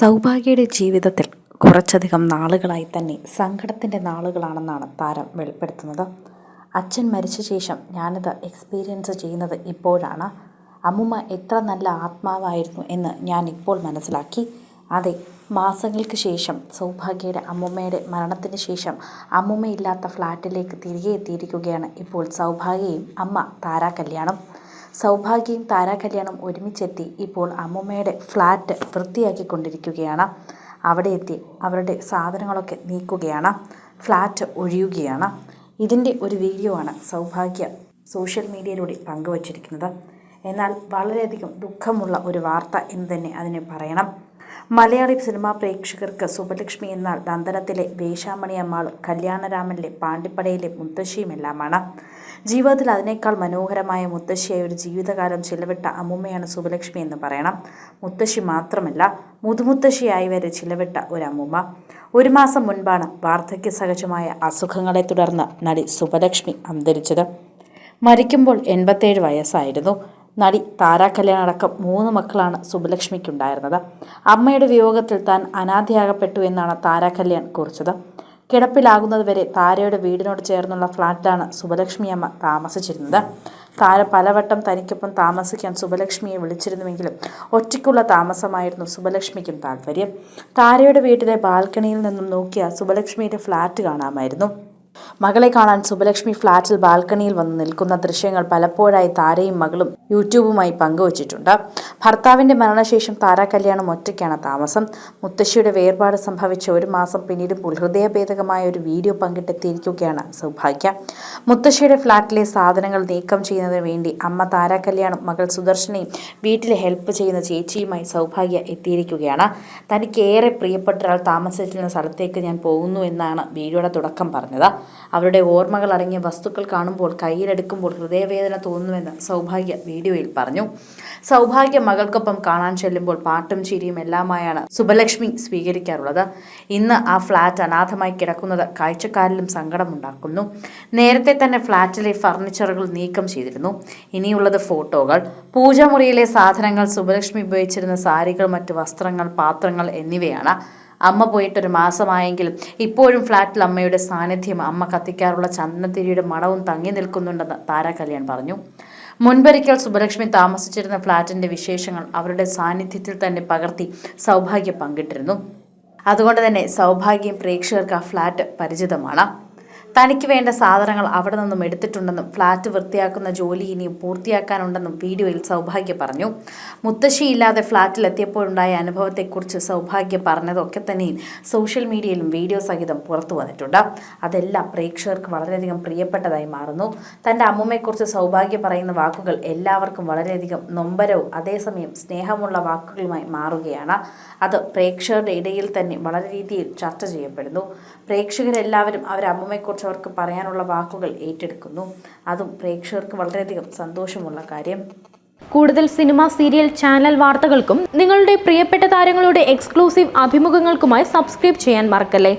സൗഭാഗ്യയുടെ ജീവിതത്തിൽ കുറച്ചധികം നാളുകളായി തന്നെ സങ്കടത്തിന്റെ നാളുകളാണെന്നാണ് താരം വെളിപ്പെടുത്തുന്നത്. അച്ഛൻ മരിച്ച ശേഷം ഞാനിത് എക്സ്പീരിയൻസ് ചെയ്യുന്നത് ഇപ്പോഴാണ്. അമ്മുമ്മ എത്ര നല്ല ആത്മാവായിരുന്നു എന്ന് ഞാൻ ഇപ്പോൾ മനസ്സിലാക്കി. അതെ മാസങ്ങൾക്ക് ശേഷം സൗഭാഗ്യയുടെ അമ്മുമ്മയുടെ മരണത്തിന് ശേഷം അമ്മുമ്മയില്ലാത്ത ഫ്ലാറ്റിലേക്ക് തിരികെ എത്തിയിരിക്കുകയാണ് ഇപ്പോൾ സൗഭാഗ്യയും അമ്മ താരാ കല്യാണം സൗഭാഗ്യയും താരാകല്യാണം ഒരുമിച്ചെത്തി ഇപ്പോൾ അമ്മുമ്മയുടെ ഫ്ലാറ്റ് വൃത്തിയാക്കിക്കൊണ്ടിരിക്കുകയാണ്. അവിടെ എത്തി അവരുടെ സാധനങ്ങളൊക്കെ നീക്കുകയാണ്. ഫ്ലാറ്റ് ഒഴിയുകയാണ്. ഇതിന്റെ ഒരു വീഡിയോ ആണ് സൗഭാഗ്യ സോഷ്യൽ മീഡിയയിലൂടെ പങ്കുവച്ചിരിക്കുന്നത്. എന്നാൽ വളരെയധികം ദുഃഖമുള്ള ഒരു വാർത്ത എന്ന് തന്നെ അതിനെ പറയണം. മലയാളി സിനിമാ പ്രേക്ഷകർക്ക് സുബലക്ഷ്മി എന്നാൽ നന്ദനത്തിലെ വേശാമണി അമ്മാളും കല്യാണരാമനിലെ പാണ്ടിപ്പടയിലെ മുത്തശ്ശിയുമെല്ലാമാണ്. ജീവിതത്തിൽ അതിനേക്കാൾ മനോഹരമായ മുത്തശ്ശിയായ ഒരു ജീവിതകാലം ചിലവിട്ട അമ്മൂമ്മയാണ് സുബലക്ഷ്മി എന്ന് പറയണം. മുത്തശ്ശി മാത്രമല്ല മുതുമുത്തശ്ശിയായി വരെ ചിലവിട്ട ഒരു അമ്മുമ്മ. ഒരു മാസം മുൻപാണ് വാർദ്ധക്യ സഹജമായ അസുഖങ്ങളെ തുടർന്ന് നടി സുബലക്ഷ്മി അന്തരിച്ചത്. മരിക്കുമ്പോൾ എൺപത്തേഴ് വയസ്സായിരുന്നു. നടി താരാ കല്യാൺ അടക്കം മൂന്ന് മക്കളാണ് സുബലക്ഷ്മിക്കുണ്ടായിരുന്നത്. അമ്മയുടെ വിയോഗത്തിൽ താൻ അനാഥയാകപ്പെട്ടു എന്നാണ് താരാ കല്യാൺ കുറിച്ചത്. കിടപ്പിലാകുന്നതുവരെ താരയുടെ വീടിനോട് ചേർന്നുള്ള ഫ്ലാറ്റിലാണ് സുബലക്ഷ്മി അമ്മ താമസിച്ചിരുന്നത്. താര പലവട്ടം തനിക്കൊപ്പം താമസിക്കാൻ സുബലക്ഷ്മിയെ വിളിച്ചിരുന്നുവെങ്കിലും ഒറ്റയ്ക്കുള്ള താമസമായിരുന്നു സുബലക്ഷ്മിക്കും താല്പര്യം താരയുടെ വീട്ടിലെ ബാൽക്കണിയിൽ നിന്നും നോക്കിയ സുബലക്ഷ്മിയുടെ ഫ്ലാറ്റ് കാണാമായിരുന്നു. മകളെ കാണാൻ സുബലക്ഷ്മി ഫ്ളാറ്റിൽ ബാൽക്കണിയിൽ വന്ന് നിൽക്കുന്ന ദൃശ്യങ്ങൾ പലപ്പോഴായി താരയും മകളും യൂട്യൂബുമായി പങ്കുവച്ചിട്ടുണ്ട്. ഭർത്താവിന്റെ മരണശേഷം താര കല്യാണം ഒറ്റയ്ക്കാണ് താമസം. മുത്തശ്ശിയുടെ വേർപാട് സംഭവിച്ച ഒരു മാസം പിന്നീട് ഹൃദയഭേദകമായ ഒരു വീഡിയോ പങ്കിട്ടെത്തിയിരിക്കുകയാണ് സൗഭാഗ്യ. മുത്തശ്ശിയുടെ ഫ്ളാറ്റിലെ സാധനങ്ങൾ നീക്കം ചെയ്യുന്നതിന് വേണ്ടി അമ്മ താര കല്യാണം മകൾ സുദർശനയും വീട്ടിലെ ഹെൽപ്പ് ചെയ്യുന്ന ചേച്ചിയുമായി സൗഭാഗ്യ എത്തിയിരിക്കുകയാണ്. തനിക്ക് ഏറെ പ്രിയപ്പെട്ട ഒരാൾ താമസിച്ചിരുന്ന സ്ഥലത്തേക്ക് ഞാൻ പോകുന്നു എന്നാണ് വീഡിയോയുടെ തുടക്കം പറഞ്ഞത്. അവരുടെ ഓർമ്മകൾ അടങ്ങിയ വസ്തുക്കൾ കാണുമ്പോൾ കയ്യിലെടുക്കുമ്പോൾ ഹൃദയവേദന തോന്നുമെന്ന് സൗഭാഗ്യ വീഡിയോയിൽ പറഞ്ഞു. സൗഭാഗ്യ മകൾക്കൊപ്പം കാണാൻ ചെല്ലുമ്പോൾ പാട്ടും ചിരിയും എല്ലാമായാണ് സുബലക്ഷ്മി സ്വീകരിക്കാറുള്ളത്. ഇന്ന് ആ ഫ്ലാറ്റ് അനാഥമായി കിടക്കുന്നത് കാഴ്ചക്കാരിലും സങ്കടമുണ്ടാക്കുന്നു. നേരത്തെ തന്നെ ഫ്ലാറ്റിലെ ഫർണിച്ചറുകൾ നീക്കം ചെയ്തിരുന്നു. ഇനിയുള്ളത് ഫോട്ടോകൾ. പൂജാമുറിയിലെ സാധനങ്ങൾ സുബലക്ഷ്മി ഉപയോഗിച്ചിരുന്ന സാരികൾ മറ്റ് വസ്ത്രങ്ങൾ പാത്രങ്ങൾ എന്നിവയാണ്. അമ്മ പോയിട്ടൊരു മാസമായെങ്കിലും ഇപ്പോഴും ഫ്ലാറ്റിൽ അമ്മയുടെ സാന്നിധ്യം അമ്മ കത്തിക്കാറുള്ള ചന്ദനത്തിരിയുടെ മണവും തങ്ങി നിൽക്കുന്നുണ്ടെന്ന് താര കല്യാൺ പറഞ്ഞു. മുൻപൊരിക്കൽ സുബലക്ഷ്മി താമസിച്ചിരുന്ന ഫ്ലാറ്റിന്റെ വിശേഷങ്ങൾ അവരുടെ സാന്നിധ്യത്തിൽ തന്നെ പകർത്തി സൗഭാഗ്യം പങ്കിട്ടിരുന്നു. അതുകൊണ്ട് തന്നെ സൗഭാഗ്യം പ്രേക്ഷകർക്ക് ആ ഫ്ലാറ്റ് പരിചിതമാണ്. തനിക്ക് വേണ്ട സാധനങ്ങൾ അവിടെ നിന്നും എടുത്തിട്ടുണ്ടെന്നും ഫ്ലാറ്റ് വൃത്തിയാക്കുന്ന ജോലി ഇനിയും പൂർത്തിയാക്കാനുണ്ടെന്നും വീഡിയോയിൽ സൗഭാഗ്യ പറഞ്ഞു. മുത്തശ്ശിയില്ലാതെ ഫ്ലാറ്റിൽ എത്തിയപ്പോഴുണ്ടായ അനുഭവത്തെക്കുറിച്ച് സൗഭാഗ്യ പറഞ്ഞതൊക്കെ തന്നെയും സോഷ്യൽ മീഡിയയിലും വീഡിയോ സഹിതം പുറത്തു വന്നിട്ടുണ്ട്. അതെല്ലാം പ്രേക്ഷകർക്ക് വളരെയധികം പ്രിയപ്പെട്ടതായി മാറുന്നു. തന്റെ അമ്മൂമ്മയെക്കുറിച്ച് സൗഭാഗ്യ പറയുന്ന വാക്കുകൾ എല്ലാവർക്കും വളരെയധികം നൊമ്പരവും അതേസമയം സ്നേഹമുള്ള വാക്കുകളുമായി മാറുകയാണ്. അത് പ്രേക്ഷകരുടെ ഇടയിൽ തന്നെ വളരെ രീതിയിൽ ചർച്ച ചെയ്യപ്പെടുന്നു. പ്രേക്ഷകരെല്ലാവരും അവർ അമ്മൂമ്മയെക്കുറിച്ച് അവർക്ക് പറയാനുള്ള വാക്കുകൾ ഏറ്റെടുക്കുന്നു. അതും പ്രേക്ഷകർക്ക് വളരെയധികം സന്തോഷമുള്ള കാര്യം. കൂടുതൽ സിനിമ സീരിയൽ ചാനൽ വാർത്തകൾക്കും നിങ്ങളുടെ പ്രിയപ്പെട്ട താരങ്ങളുടെ എക്സ്ക്ലൂസീവ് അഭിമുഖങ്ങൾക്കുമായി സബ്സ്ക്രൈബ് ചെയ്യാൻ മറക്കല്ലേ?